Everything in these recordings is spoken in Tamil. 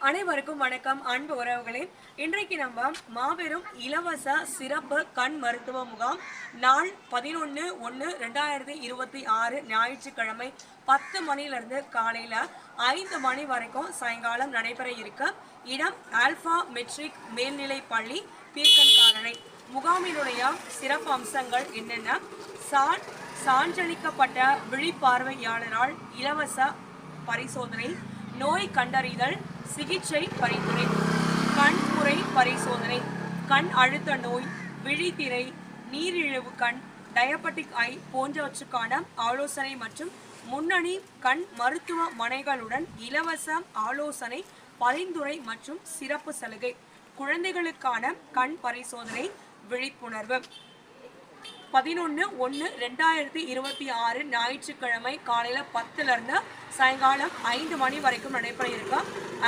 அனைவருக்கும் வணக்கம். அன்பு உறவுகளே இன்றைக்கு நம்ம மாபெரும் இலவச சிறப்பு கண் மருத்துவ முகாம் நாள் பதினொன்று ஒன்று ரெண்டாயிரத்தி இருபத்தி ஆறு ஞாயிற்றுக்கிழமை பத்து மணிலிருந்து காலையில் ஐந்து மணி வரைக்கும் சாயங்காலம் நடைபெற இருக்கு இடம் ஆல்ஃபா மெட்ரிக் மேல்நிலை பள்ளி பீர்க்கன்காரனை முகாமினுடைய சிறப்பு அம்சங்கள் என்னென்ன? சான் சான்றளிக்கப்பட்ட விழிப்பார்வையாளரால் இலவச பரிசோதனை நோய் கண்டறிதல் சிகிச்சை பரிந்துரை. கண்புரை பரிசோதனை. கண் அழுத்த நோய் விழித்திரை நீரிழிவு கண் டயபெட்டிக் ஐ போன்றவற்றுக்கான ஆலோசனை மற்றும் முன்னணி கண் மருத்துவமனைகளுடன் இலவச ஆலோசனை பரிந்துரை மற்றும் சிறப்பு சலுகை. குழந்தைகளுக்கான கண் பரிசோதனை விழிப்புணர்வு. பதினொன்று ஒன்று ரெண்டாயிரத்தி இருபத்தி ஆறு ஞாயிற்றுக்கிழமை காலையில் பத்துலேருந்து சாயங்காலம் ஐந்து மணி வரைக்கும் நடைபெற இருக்க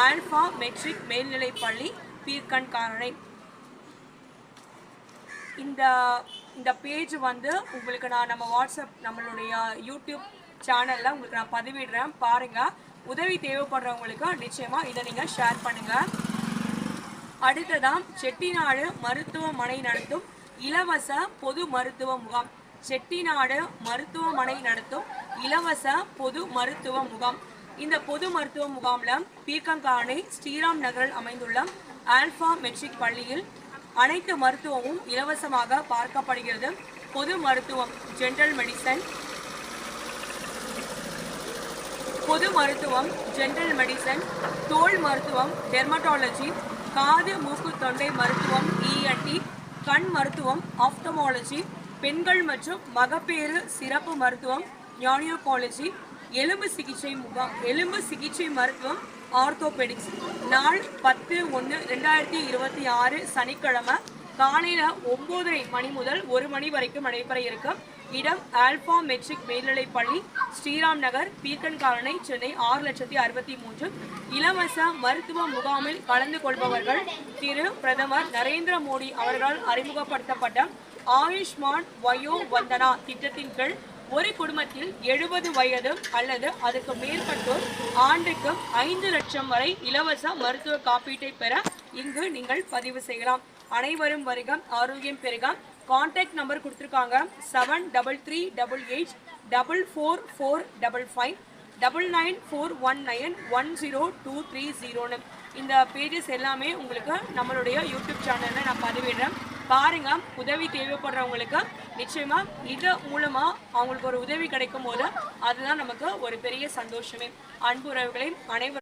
ஆல்ஃபா மெட்ரிக் மேல்நிலைப் பள்ளி பீர்க்கன்காரனை இந்த இந்த பேஜ் வந்து உங்களுக்கு நான் நம்ம வாட்ஸ்அப் நம்மளுடைய யூடியூப் சேனலில் உங்களுக்கு நான் பதிவிடுறேன். பாருங்கள் உதவி தேவைப்படுறவங்களுக்கு நிச்சயமாக இதை நீங்கள் ஷேர் பண்ணுங்கள் அடுத்ததான் செட்டிநாடு மருத்துவமனை நடத்தும் இலவச பொது மருத்துவ முகாம். செட்டிநாடு மருத்துவமனை நடத்தும் இலவச பொது மருத்துவ முகாம். இந்த பொது மருத்துவ முகாமில் பீர்க்கங்கானை ஸ்ரீராம் நகரில் அமைந்துள்ள ஆல்ஃபா மெட்ரிக் பள்ளியில் அனைத்து மருத்துவமும் இலவசமாக பார்க்கப்படுகிறது. பொது மருத்துவம் ஜென்ரல் மெடிசன். பொது மருத்துவம் ஜென்ரல் மெடிசன். தோல் மருத்துவம் டெர்மட்டாலஜி காது மூக்கு தொண்டை மருத்துவம் e இஎன்டி கண் மருத்துவம் ஆப்டமாலஜி பெண்கள் மற்றும் மகப்பேறு சிறப்பு மருத்துவம் ஞானியோகாலஜி எலும்பு சிகிச்சை முகாம் எலும்பு சிகிச்சை மருத்துவம் ஆர்த்தோபெடிக்ஸ் நாள் பத்து ஒன்று ரெண்டாயிரத்தி இருபத்தி ஆறு சனிக்கிழமை. காலையில் ஒம்போதரை மணி முதல் ஒரு மணி வரைக்கும் நடைபெற இருக்கும். இடம் ஆல்பா மெட்ரிக் மேல்நிலைப் பள்ளி ஸ்ரீராம் நகர் பீர்க்கன்காலனை சென்னை ஆறு லட்சத்தி அறுபத்தி மூன்று. இலவச மருத்துவ முகாமில் கலந்து கொள்பவர்கள் திரு பிரதமர் நரேந்திர மோடி அவர்களால் அறிமுகப்படுத்தப்பட்ட ஆயுஷ்மான் வயோ வந்தனா திட்டத்தின் கீழ் ஒரு குடும்பத்தில் எழுபது வயது அல்லது அதுக்கு மேற்பட்டோர் ஆண்டுக்கு ஐந்து லட்சம் வரை இலவச மருத்துவ காப்பீட்டை பெற இங்கு நீங்கள் பதிவு செய்யலாம். அனைவரும் வருக ஆரோக்கியம் பெருக. கான்டாக்ட் நம்பர் கொடுத்துருக்காங்க. Seven double three double eight double four four double five double nine four one nine one zero two three ஜீரோன்னு இந்த பேஜஸ் எல்லாமே உங்களுக்கு நம்மளுடைய யூடியூப் சேனலில் நான் பதிவிடுறேன். பாருங்க உதவி தேவைப்படுறவங்களுக்கு நிச்சயமா இது மூலமா அவங்களுக்கு ஒரு உதவி கிடைக்கும் போது அதுதான் நமக்கு ஒரு பெரிய சந்தோஷமே. அன்பு அனைவரும்